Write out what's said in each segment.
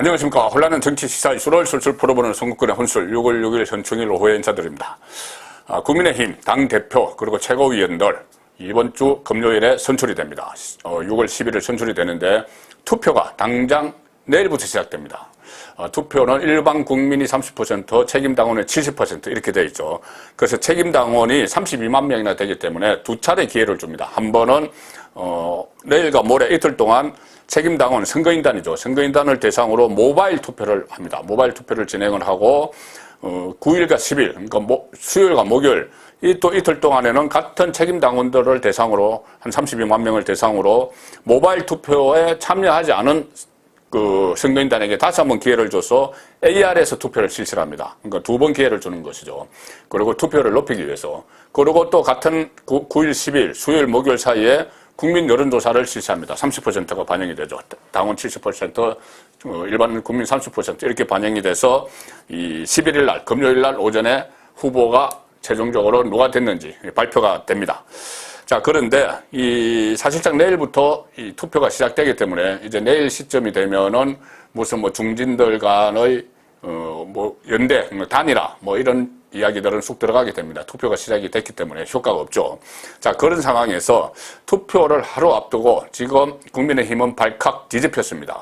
안녕하십니까. 혼란한 정치 시사 이슈를 술술 풀어보는 송국근의 혼술 6월 6일 현충일 오후에 인사드립니다. 아, 국민의힘 당대표 그리고 최고위원들 이번 주 금요일에 선출이 됩니다. 어, 6월 11일 선출이 되는데 투표가 당장 내일부터 시작됩니다. 어, 투표는 일반 국민이 30%, 책임당원은 70% 이렇게 돼 있죠. 그래서 책임당원이 32만 명이나 되기 때문에 두 차례 기회를 줍니다. 한 번은 어, 내일과 모레 이틀 동안 책임당원 선거인단이죠. 선거인단을 대상으로 모바일 투표를 합니다. 모바일 투표를 진행을 하고 어, 9일과 10일, 그러니까 모, 수요일과 목요일 이 또 이틀 동안에는 같은 책임 당원들을 대상으로 한 32만 명을 대상으로 모바일 투표에 참여하지 않은 그 선거인단에게 다시 한번 기회를 줘서 AR에서 투표를 실시합니다. 그러니까 두 번 기회를 주는 것이죠. 그리고 투표를 높이기 위해서. 그리고 또 같은 9, 일 10일, 수요일, 목요일 사이에 국민 여론조사를 실시합니다. 30%가 반영이 되죠. 당원 70%, 어, 일반 국민 30% 이렇게 반영이 돼서 이 11일 날, 금요일 날 오전에 후보가 최종적으로 누가 됐는지 발표가 됩니다. 자, 그런데 이 사실상 내일부터 이 투표가 시작되기 때문에 이제 내일 시점이 되면은 무슨 뭐 중진들 간의 어, 뭐 연대, 단일화 뭐 이런 이야기들은 쑥 들어가게 됩니다. 투표가 시작이 됐기 때문에 효과가 없죠. 자, 그런 상황에서 투표를 하루 앞두고 지금 국민의힘은 발칵 뒤집혔습니다.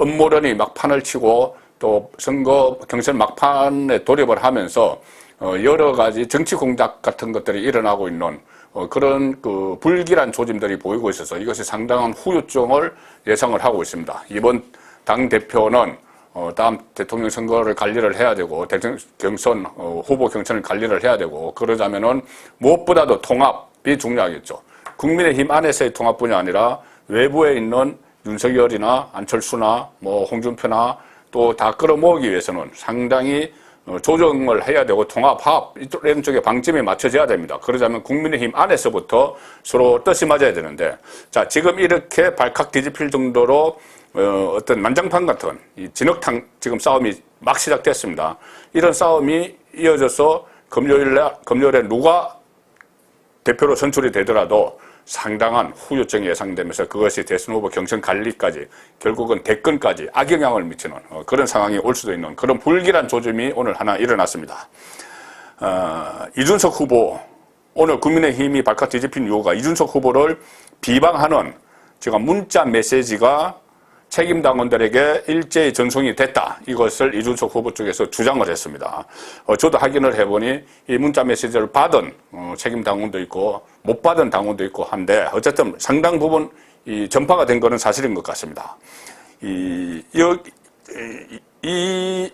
음모론이 막판을 치고 또 선거 경선 막판에 돌입을 하면서 어, 여러 가지 정치 공작 같은 것들이 일어나고 있는 어, 그런 그 불길한 조짐들이 보이고 있어서 이것이 상당한 후유증을 예상을 하고 있습니다. 이번 당 대표는 어, 다음 대통령 선거를 관리를 해야 되고 대통령 경선 어, 후보 경선을 관리를 해야 되고 그러자면은 무엇보다도 통합이 중요하겠죠. 국민의힘 안에서의 통합뿐이 아니라 외부에 있는 윤석열이나 안철수나 뭐 홍준표나 또 다 끌어모으기 위해서는 상당히 어, 조정을 해야 되고 통합, 합 이런 쪽에 방점이 맞춰져야 됩니다. 그러자면 국민의힘 안에서부터 서로 뜻이 맞아야 되는데 자 지금 이렇게 발칵 뒤집힐 정도로 어, 어떤 난장판 같은 이 진흙탕 지금 싸움이 막 시작됐습니다. 이런 싸움이 이어져서 금요일에 금요일에 누가 대표로 선출이 되더라도 상당한 후유증이 예상되면서 그것이 대선 후보 경선 관리까지 결국은 대권까지 악영향을 미치는 어, 그런 상황이 올 수도 있는 그런 불길한 조짐이 오늘 하나 일어났습니다. 어, 이준석 후보 오늘 국민의힘이 발칵 뒤집힌 이유가 이준석 후보를 비방하는 제가 문자 메시지가 책임 당원들에게 일제히 전송이 됐다. 이것을 이준석 후보 쪽에서 주장을 했습니다. 어, 저도 확인을 해보니 이 문자 메시지를 받은 어, 책임 당원도 있고 못 받은 당원도 있고 한데 어쨌든 상당 부분 이 전파가 된 것은 사실인 것 같습니다. 이, 이, 이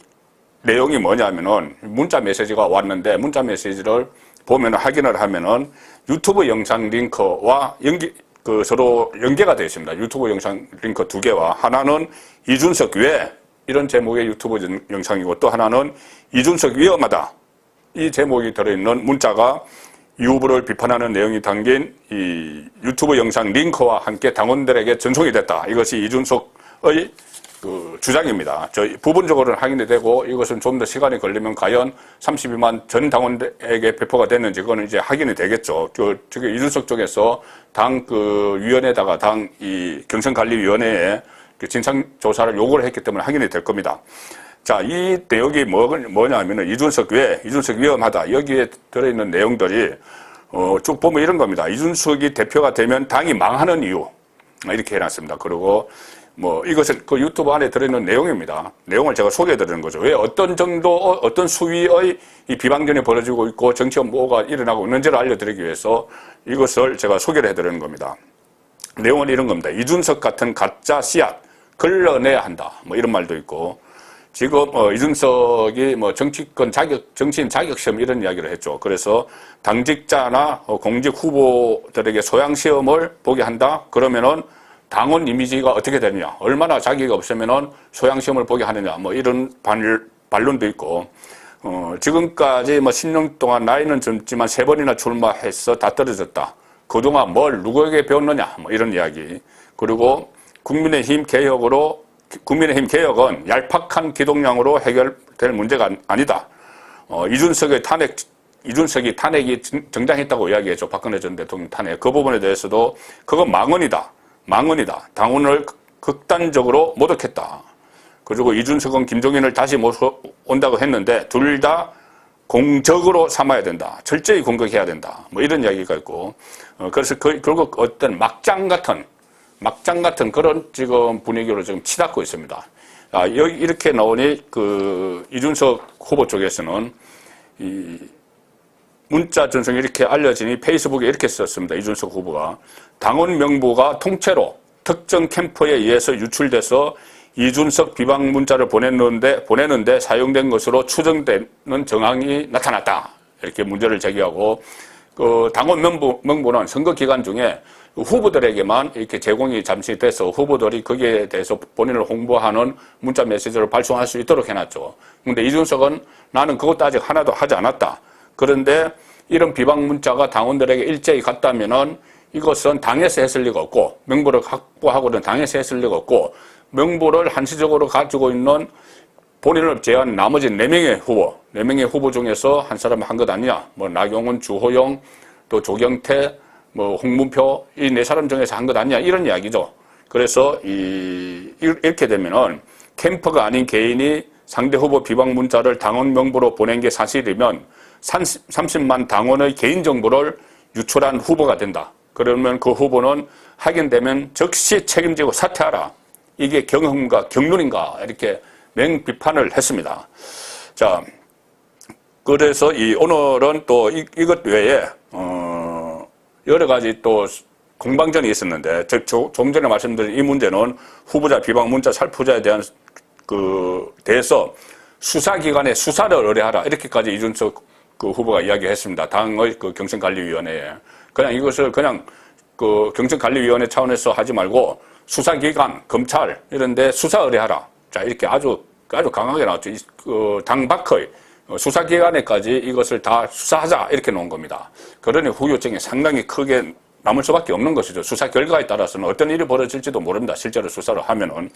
내용이 뭐냐면은 문자 메시지가 왔는데 문자 메시지를 보면 확인을 하면은 유튜브 영상 링크와 연기, 그 서로 연계가 되어 있습니다. 유튜브 영상 링크 두 개와 하나는 이준석 왜 이런 제목의 유튜브 영상이고 또 하나는 이준석 위험하다 이 제목이 들어있는 문자가 이 후보를 비판하는 내용이 담긴 이 유튜브 영상 링크와 함께 당원들에게 전송이 됐다. 이것이 이준석의 그 주장입니다. 저 부분적으로는 확인이 되고 이것은 좀 더 시간이 걸리면 과연 32만 전 당원에게 배포가 됐는지 그거는 이제 확인이 되겠죠. 그 지금 이준석 쪽에서 당 그 위원회다가 당 이 경선관리위원회에 그 진상 조사를 요구를 했기 때문에 확인이 될 겁니다. 자, 이 내용이 뭐, 뭐냐면은 이준석 왜 이준석 위험하다 여기에 들어있는 내용들이 어, 쭉 보면 이런 겁니다. 이준석이 대표가 되면 당이 망하는 이유 이렇게 해놨습니다. 그리고 뭐 이것은 그 유튜브 안에 들어있는 내용입니다. 내용을 제가 소개해 드리는 거죠. 왜 어떤 정도 어떤 수위의 이 비방전이 벌어지고 있고 정치 뭐가 일어나고 있는지를 알려드리기 위해서 이것을 제가 소개를 해 드리는 겁니다. 내용은 이런 겁니다. 이준석 같은 가짜 씨앗 걸러내야 한다. 뭐 이런 말도 있고 지금 어, 이준석이 뭐 정치권 자격 정치인 자격 시험 이런 이야기를 했죠. 그래서 당직자나 어, 공직 후보들에게 소양 시험을 보게 한다. 그러면은 당원 이미지가 어떻게 되느냐, 얼마나 자격이 없으면 소양시험을 보게 하느냐, 뭐 이런 반, 반론도 있고, 어, 지금까지 뭐 10년 동안 나이는 젊지만 세 번이나 출마해서 다 떨어졌다. 그동안 뭘 누구에게 배웠느냐, 뭐 이런 이야기. 그리고 국민의힘 개혁으로, 국민의힘 개혁은 얄팍한 기동량으로 해결될 문제가 아니다. 어, 이준석의 탄핵, 이준석이 탄핵이 정당했다고 이야기했죠. 박근혜 전 대통령 탄핵. 그 부분에 대해서도 그건 망언이다. 망언이다. 당원을 극단적으로 모독했다. 그리고 이준석은 김종인을 다시 모셔온다고 했는데 둘 다 공적으로 삼아야 된다. 철저히 공격해야 된다. 뭐 이런 이야기가 있고 어, 그래서 그, 결국 어떤 막장 같은 막장 같은 그런 지금 분위기로 지금 치닫고 있습니다. 아, 여기 이렇게 나오니 그 이준석 후보 쪽에서는 이 문자 전송이 이렇게 알려지니 페이스북에 이렇게 썼습니다. 이준석 후보가 당원 명부가 통째로 특정 캠프에 의해서 유출돼서 이준석 비방 문자를 보냈는데 보내는데 사용된 것으로 추정되는 정황이 나타났다. 이렇게 문제를 제기하고 그 당원 명부 명부는 선거 기간 중에 후보들에게만 이렇게 제공이 잠시 돼서 후보들이 거기에 대해서 본인을 홍보하는 문자 메시지를 발송할 수 있도록 해놨죠. 근데 이준석은 나는 그것도 아직 하나도 하지 않았다. 그런데 이런 비방 문자가 당원들에게 일제히 갔다면은 이것은 당에서 했을 리가 없고 명부를 확보하고는 당에서 했을 리가 없고 명부를 한시적으로 가지고 있는 본인을 제한 나머지 네명의 후보, 네명의 후보 중에서 한 사람 한 것 아니냐. 뭐 나경원, 주호영, 또 조경태, 뭐 홍문표 이 네 사람 중에서 한 것 아니냐. 이런 이야기죠. 그래서 이 이렇게 되면은 캠프가 아닌 개인이 상대 후보 비방 문자를 당원 명부로 보낸 게 사실이면 30만 당원의 개인 정보를 유출한 후보가 된다. 그러면 그 후보는 확인되면 즉시 책임지고 사퇴하라. 이게 경험과 경륜인가 이렇게 맹비판을 했습니다. 자, 그래서 이 오늘은 또 이, 이것 외에 어, 여러 가지 또 공방전이 있었는데 저, 저, 좀 전에 말씀드린 이 문제는 후보자 비방 문자 살포자에 대한 그 대해서 수사기관에 수사를 의뢰하라 이렇게까지 이준석 그 후보가 이야기했습니다. 당의 그 경선관리위원회에 그냥 이것을 그냥 그 경선관리위원회 차원에서 하지 말고 수사기관, 검찰 이런데 수사 의뢰하라. 자 이렇게 아주 아주 강하게 나왔죠. 이, 그, 당 밖의 수사기관에까지 이것을 다 수사하자 이렇게 놓은 겁니다. 그러니 후유증이 상당히 크게 남을 수밖에 없는 것이죠. 수사 결과에 따라서는 어떤 일이 벌어질지도 모릅니다. 실제로 수사를 하면은.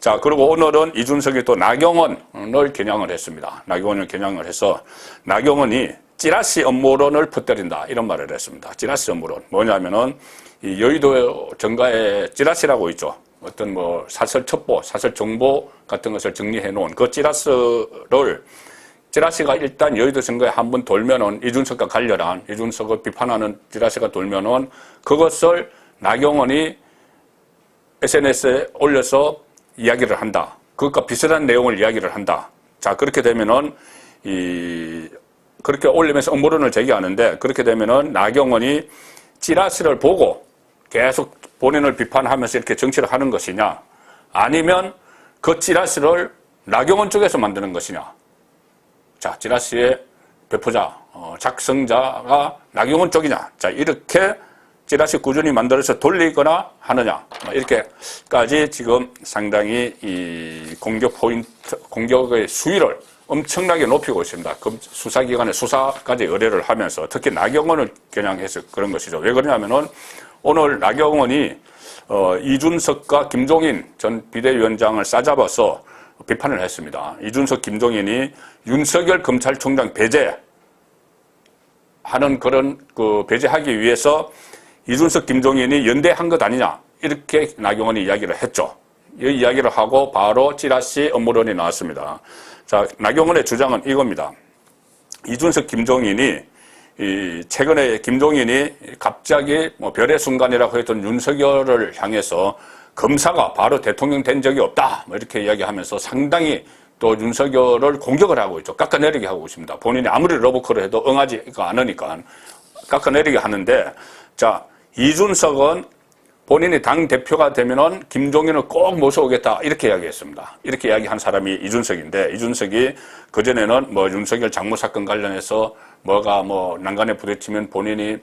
자, 그리고 오늘은 이준석이 또 나경원을 겨냥을 했습니다. 나경원을 겨냥을 해서 나경원이 찌라시 업무론을 퍼뜨린다. 이런 말을 했습니다. 찌라시 업무론. 뭐냐면은 이 여의도 정가에 찌라시라고 있죠. 어떤 뭐 사설 첩보, 사설 정보 같은 것을 정리해 놓은 그 찌라스를 찌라시가 일단 여의도 선거에 한 번 돌면은 이준석과 관련한 이준석을 비판하는 찌라시가 돌면은 그것을 나경원이 SNS에 올려서 이야기를 한다. 그것과 비슷한 내용을 이야기를 한다. 자, 그렇게 되면은 이 그렇게 올리면서 음모론을 제기하는데 그렇게 되면은 나경원이 찌라시를 보고 계속 본인을 비판하면서 이렇게 정치를 하는 것이냐 아니면 그 찌라시를 나경원 쪽에서 만드는 것이냐 자 찌라시의 배포자 어, 작성자가 나경원 쪽이냐 자 이렇게 찌라시 꾸준히 만들어서 돌리거나 하느냐 뭐 이렇게까지 지금 상당히 이 공격 포인트 공격의 수위를 엄청나게 높이고 있습니다. 그 수사기관의 수사까지 의뢰를 하면서 특히 나경원을 겨냥해서 그런 것이죠. 왜 그러냐면은 오늘 나경원이 어, 이준석과 김종인 전 비대위원장을 싸잡아서 비판을 했습니다. 이준석, 김종인이 윤석열 검찰총장 배제 하는 그런 그 배제하기 위해서 이준석, 김종인이 연대한 것 아니냐 이렇게 나경원이 이야기를 했죠. 이 이야기를 하고 바로 찌라시 업무론이 나왔습니다. 자, 나경원의 주장은 이겁니다. 이준석, 김종인이 이 최근에 김종인이 갑자기 뭐 별의 순간이라고 했던 윤석열을 향해서 검사가 바로 대통령 된 적이 없다. 뭐 이렇게 이야기하면서 상당히 또 윤석열을 공격을 하고 있죠. 깎아내리게 하고 있습니다. 본인이 아무리 러브콜을 해도 응하지가 않으니까 깎아내리게 하는데 자, 이준석은 본인이 당 대표가 되면은 김종인을 꼭 모셔오겠다 이렇게 이야기했습니다. 이렇게 이야기한 사람이 이준석인데 이준석이 그 전에는 뭐 윤석열 장모 사건 관련해서 뭐가 뭐 난간에 부딪히면 본인이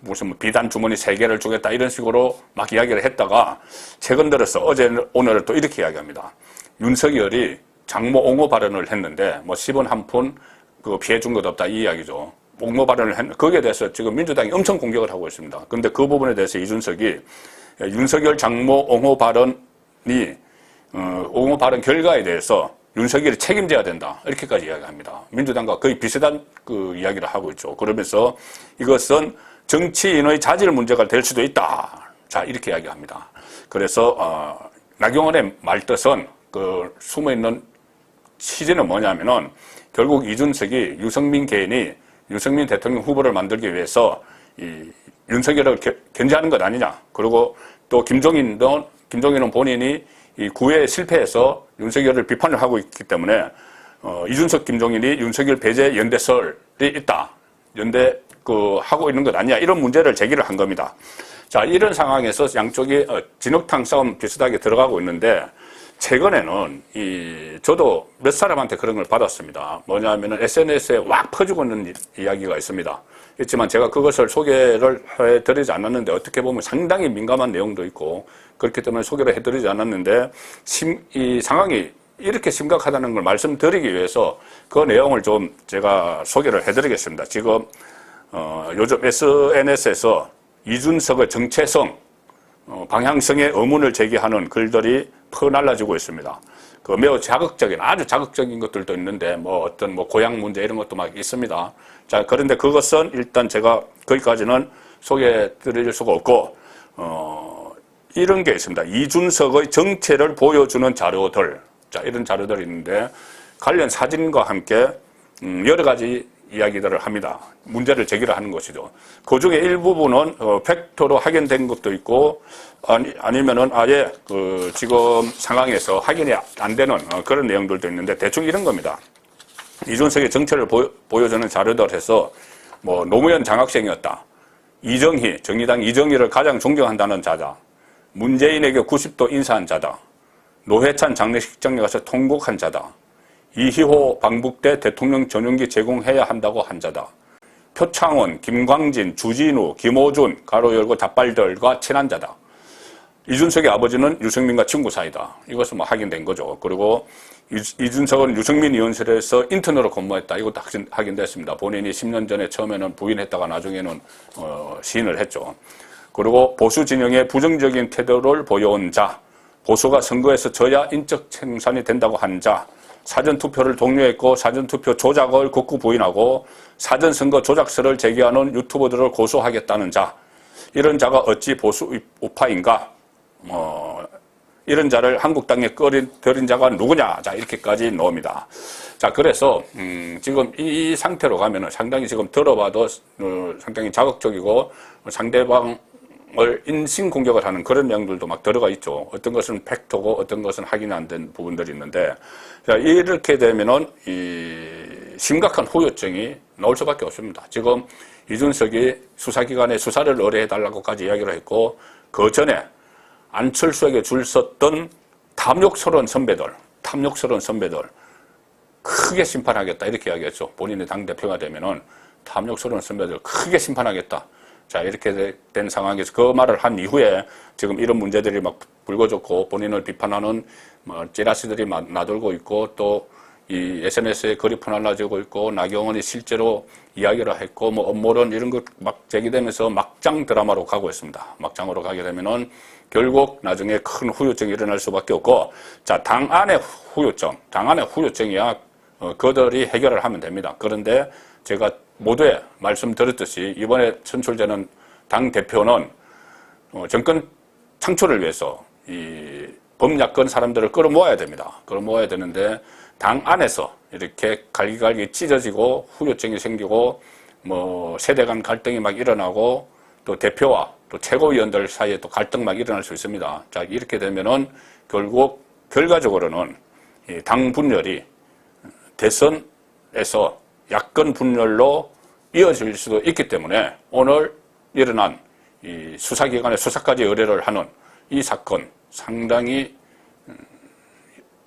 무슨 뭐 비단 주머니 세 개를 주겠다 이런 식으로 막 이야기를 했다가 최근 들어서 어제 오늘 또 이렇게 이야기합니다. 윤석열이 장모 옹호 발언을 했는데 뭐 10원 한 푼 그 피해 준 것 없다 이 이야기죠. 옹호 발언을 했는데 거기에 대해서 지금 민주당이 엄청 공격을 하고 있습니다. 그런데 그 부분에 대해서 이준석이 윤석열 장모 옹호 발언이 어, 옹호 발언 결과에 대해서 윤석열이 책임져야 된다 이렇게까지 이야기합니다. 민주당과 거의 비슷한 그 이야기를 하고 있죠. 그러면서 이것은 정치인의 자질 문제가 될 수도 있다. 자 이렇게 이야기합니다. 그래서 어, 나경원의 말뜻은 그 숨어 있는 취지는 뭐냐면은 결국 이준석이 유승민 개인이 유승민 대통령 후보를 만들기 위해서 이 윤석열을 겨- 견제하는 것 아니냐. 그리고 또 김종인도 김종인은 본인이 이 구회에 실패해서 윤석열을 비판을 하고 있기 때문에 어, 이준석 김종인이 윤석열 배제 연대설이 있다. 연대 그 하고 있는 것 아니냐 이런 문제를 제기를 한 겁니다. 자 이런 상황에서 양쪽이 어, 진흙탕 싸움 비슷하게 들어가고 있는데 최근에는 이 저도 몇 사람한테 그런 걸 받았습니다. 뭐냐면은 SNS에 왁 퍼지고 있는 이- 이야기가 있습니다. 있지만 제가 그것을 소개를 해드리지 않았는데 어떻게 보면 상당히 민감한 내용도 있고 그렇기 때문에 소개를 해드리지 않았는데 심, 이 상황이 이렇게 심각하다는 걸 말씀드리기 위해서 그 내용을 좀 제가 소개를 해드리겠습니다. 지금 어, 요즘 SNS에서 이준석의 정체성, 어, 방향성의 의문을 제기하는 글들이 퍼날라지고 있습니다. 그 매우 자극적인, 아주 자극적인 것들도 있는데, 뭐 어떤 뭐 고향 문제 이런 것도 막 있습니다. 자, 그런데 그것은 일단 제가 거기까지는 소개해 드릴 수가 없고, 어, 이런 게 있습니다. 이준석의 정체를 보여주는 자료들. 자, 이런 자료들이 있는데, 관련 사진과 함께, 음, 여러 가지 이야기들을 합니다. 문제를 제기를 하는 것이죠. 그 중에 일부분은 어, 팩토로 확인된 것도 있고 아니, 아니면은 아예 그 지금 상황에서 확인이 안 되는 어, 그런 내용들도 있는데 대충 이런 겁니다. 이준석의 정체를 보여, 주는 자료들 해서 뭐 노무현 장학생이었다. 이정희 정의당 이정희를 가장 존경한다는 자다. 문재인에게 90도 인사한 자다. 노회찬 장례식장에 가서 통곡한 자다. 이희호 방북대 대통령 전용기 제공해야 한다고 한 자다. 표창원, 김광진, 주진우, 김호준, 가로 열고 답발들과 친한 자다. 이준석의 아버지는 유승민과 친구 사이다. 이것은 뭐 확인된 거죠. 그리고 이- 이준석은 유승민 의원실에서 인턴으로 근무했다. 이것도 확인, 확인됐습니다. 본인이 10년 전에 처음에는 부인했다가 나중에는 어, 시인을 했죠. 그리고 보수 진영의 부정적인 태도를 보여온 자, 보수가 선거에서 져야 인적 생산이 된다고 한 자, 사전 투표를 독려했고 사전 투표 조작을 극구 부인하고 사전 선거 조작설을 제기하는 유튜버들을 고소하겠다는 자, 이런 자가 어찌 보수 우파인가? 뭐 이런 자를 한국 땅에 끌인 들인 자가 누구냐? 자 이렇게까지 나옵니다. 자 그래서 음, 지금 이 상태로 가면은 상당히 지금 들어봐도 어, 상당히 자극적이고 상대방 을 인신 공격을 하는 그런 내용들도 막 들어가 있죠. 어떤 것은 팩토고 어떤 것은 확인 안 된 부분들이 있는데 자 이렇게 되면은 이 심각한 후유증이 나올 수밖에 없습니다. 지금 이준석이 수사기관에 수사를 의뢰해달라고까지 이야기를 했고 그 전에 안철수에게 줄 섰던 탐욕스러운 선배들, 탐욕스러운 선배들 크게 심판하겠다 이렇게 이야기했죠. 본인이 당대표가 되면은 탐욕스러운 선배들 크게 심판하겠다. 자 이렇게 된 상황에서 그 말을 한 이후에 지금 이런 문제들이 막 불거졌고 본인을 비판하는 뭐 찌라시들이 막 나돌고 있고 또 이 SNS에 글이 퍼날라지고 있고 나경원이 실제로 이야기를 했고 뭐 업무론 이런 것 막 제기되면서 막장 드라마로 가고 있습니다. 막장으로 가게 되면은 결국 나중에 큰 후유증이 일어날 수밖에 없고 자 당 안의 후유증, 당 안의 후유증이야 어, 그들이 해결을 하면 됩니다. 그런데 제가 모두에 말씀드렸듯이 이번에 선출되는 당 대표는 어, 정권 창출을 위해서 이 범야권 사람들을 끌어모아야 됩니다. 끌어모아야 되는데 당 안에서 이렇게 갈기갈기 찢어지고 후유증이 생기고 뭐 세대 간 갈등이 막 일어나고 또 대표와 또 최고위원들 사이에 또 갈등 막 일어날 수 있습니다. 자 이렇게 되면은 결국 결과적으로는 이당 분열이 대선에서 야권 분열로 이어질 수도 있기 때문에 오늘 일어난 이 수사기관의 수사까지 의뢰를 하는 이 사건 상당히 음,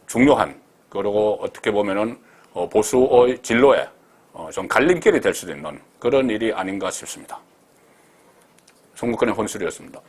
중요한 그리고 어떻게 보면은 어, 보수의 진로에 어, 좀 갈림길이 될 수도 있는 그런 일이 아닌가 싶습니다. 송국근의 혼술이었습니다.